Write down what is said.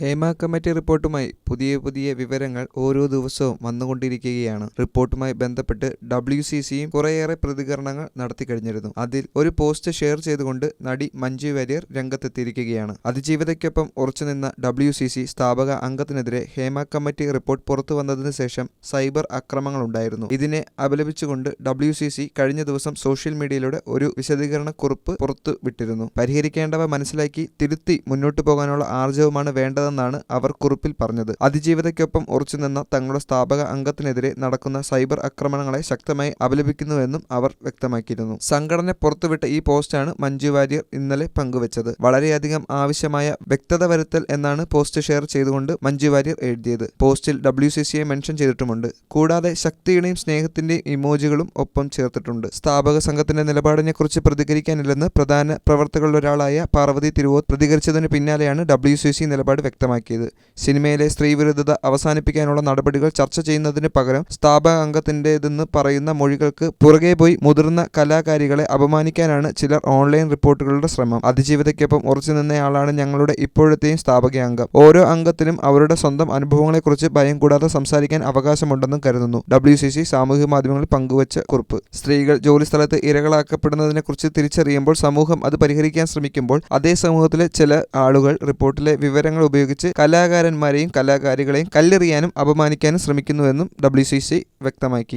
Hema committee റിപ്പോർട്ടുമായി പുതിയ പുതിയ വിവരങ്ങൾ ഓരോ ദിവസവും വന്നുകൊണ്ടിരിക്കുകയാണ്. റിപ്പോർട്ടുമായി ബന്ധപ്പെട്ട് ഡബ്ല്യു സി സിയും കുറേയേറെ പ്രതികരണങ്ങൾ നടത്തിക്കഴിഞ്ഞിരുന്നു. അതിൽ ഒരു പോസ്റ്റ് ഷെയർ ചെയ്തുകൊണ്ട് നടി മഞ്ജു വാര്യർ രംഗത്തെത്തിയിരിക്കുകയാണ്. അതിജീവിതയ്ക്കൊപ്പം ഉറച്ചുനിന്ന ഡബ്ല്യു സി സി സ്ഥാപക അംഗത്തിനെതിരെ ഹേമ കമ്മിറ്റി റിപ്പോർട്ട് പുറത്തു വന്നതിന് ശേഷം സൈബർ ആക്രമണങ്ങളുണ്ടായിരുന്നു ഇതിനെ അപലപിച്ചുകൊണ്ട് ഡബ്ല്യു സി സി കഴിഞ്ഞ ദിവസം സോഷ്യൽ മീഡിയയിലൂടെ ഒരു വിശദീകരണ കുറിപ്പ് പുറത്തു വിട്ടിരുന്നു പരിഹരിക്കേണ്ടവ മനസ്സിലാക്കി തിരുത്തി മുന്നോട്ടു പോകാനുള്ള ആർജവമാണ് വേണ്ടതെന്നാണ് അവർ കുറിപ്പിൽ പറഞ്ഞത്. അതിജീവിതയ്ക്കൊപ്പം ഉറച്ചുനിന്ന തങ്ങളുടെ സ്ഥാപക അംഗത്തിനെതിരെ നടക്കുന്ന സൈബർ ആക്രമണങ്ങളെ ശക്തമായി അപലപിക്കുന്നുവെന്നും അവർ വ്യക്തമാക്കിയിരുന്നു. സംഘടന പുറത്തുവിട്ട ഈ പോസ്റ്റാണ് മഞ്ജു വാര്യർ ഇന്നലെ പങ്കുവച്ചത്. വളരെയധികം ആവശ്യമായ വ്യക്തത വരുത്തൽ എന്നാണ് പോസ്റ്റ് ഷെയർ ചെയ്തുകൊണ്ട് മഞ്ജു വാര്യർ എഴുതിയത്. പോസ്റ്റിൽ ഡബ്ല്യു സി സിയെ മെൻഷൻ ചെയ്തിട്ടുമുണ്ട്. കൂടാതെ ശക്തിയുടെയും സ്നേഹത്തിന്റെയും ഇമോജികളും ഒപ്പം ചേർത്തിട്ടുണ്ട്. സ്ഥാപക സംഘത്തിന്റെ നിലപാടിനെക്കുറിച്ച് പ്രതികരിക്കാനില്ലെന്ന് പ്രധാന പ്രവർത്തകരിലൊരാളായ പാർവതി തിരുവോത് പ്രതികരിച്ചതിന് പിന്നാലെയാണ് ഡബ്ല്യു സി സി നിലപാട് വ്യക്തമാക്കിയത്. സിനിമയിലെ സ്ത്രീവിരുദ്ധത അവസാനിപ്പിക്കാനുള്ള നടപടികൾ ചർച്ച ചെയ്യുന്നതിന് പകരം സ്ഥാപക അംഗത്തിന്റെതെന്ന് പറയുന്ന മൊഴികൾക്ക് പുറകെ പോയി മുതിർന്ന കലാകാരികളെ അപമാനിക്കാനാണ് ചിലർ ഓൺലൈൻ റിപ്പോർട്ടുകളുടെ ശ്രമം. അതിജീവിതയ്ക്കൊപ്പം ഉറച്ചു നിന്നയാളാണ് ഞങ്ങളുടെ ഇപ്പോഴത്തെയും സ്ഥാപക അംഗം ഓരോ അംഗത്തിനും അവരുടെ സ്വന്തം അനുഭവങ്ങളെക്കുറിച്ച് ഭയം കൂടാതെ സംസാരിക്കാൻ അവകാശമുണ്ടെന്നും കരുതുന്നു. ഡബ്ല്യു സി സി സാമൂഹ്യ മാധ്യമങ്ങളിൽ പങ്കുവച്ച കുറിപ്പ്. സ്ത്രീകൾ ജോലിസ്ഥലത്ത് ഇരകളാക്കപ്പെടുന്നതിനെക്കുറിച്ച് തിരിച്ചറിയുമ്പോൾ സമൂഹം അത് പരിഹരിക്കാൻ ശ്രമിക്കുമ്പോൾ അതേ സമൂഹത്തിലെ ചില ആളുകൾ റിപ്പോർട്ടിലെ വിവരങ്ങൾ ഉപയോഗിച്ച് കലാകാരന്മാരെയും കലാകാരികളെയും കല്ലെറിയാനും അപമാനിക്കാനും ശ്രമിക്കുന്നുവെന്നും ഡബ്ല്യു സി സി വ്യക്തമാക്കി.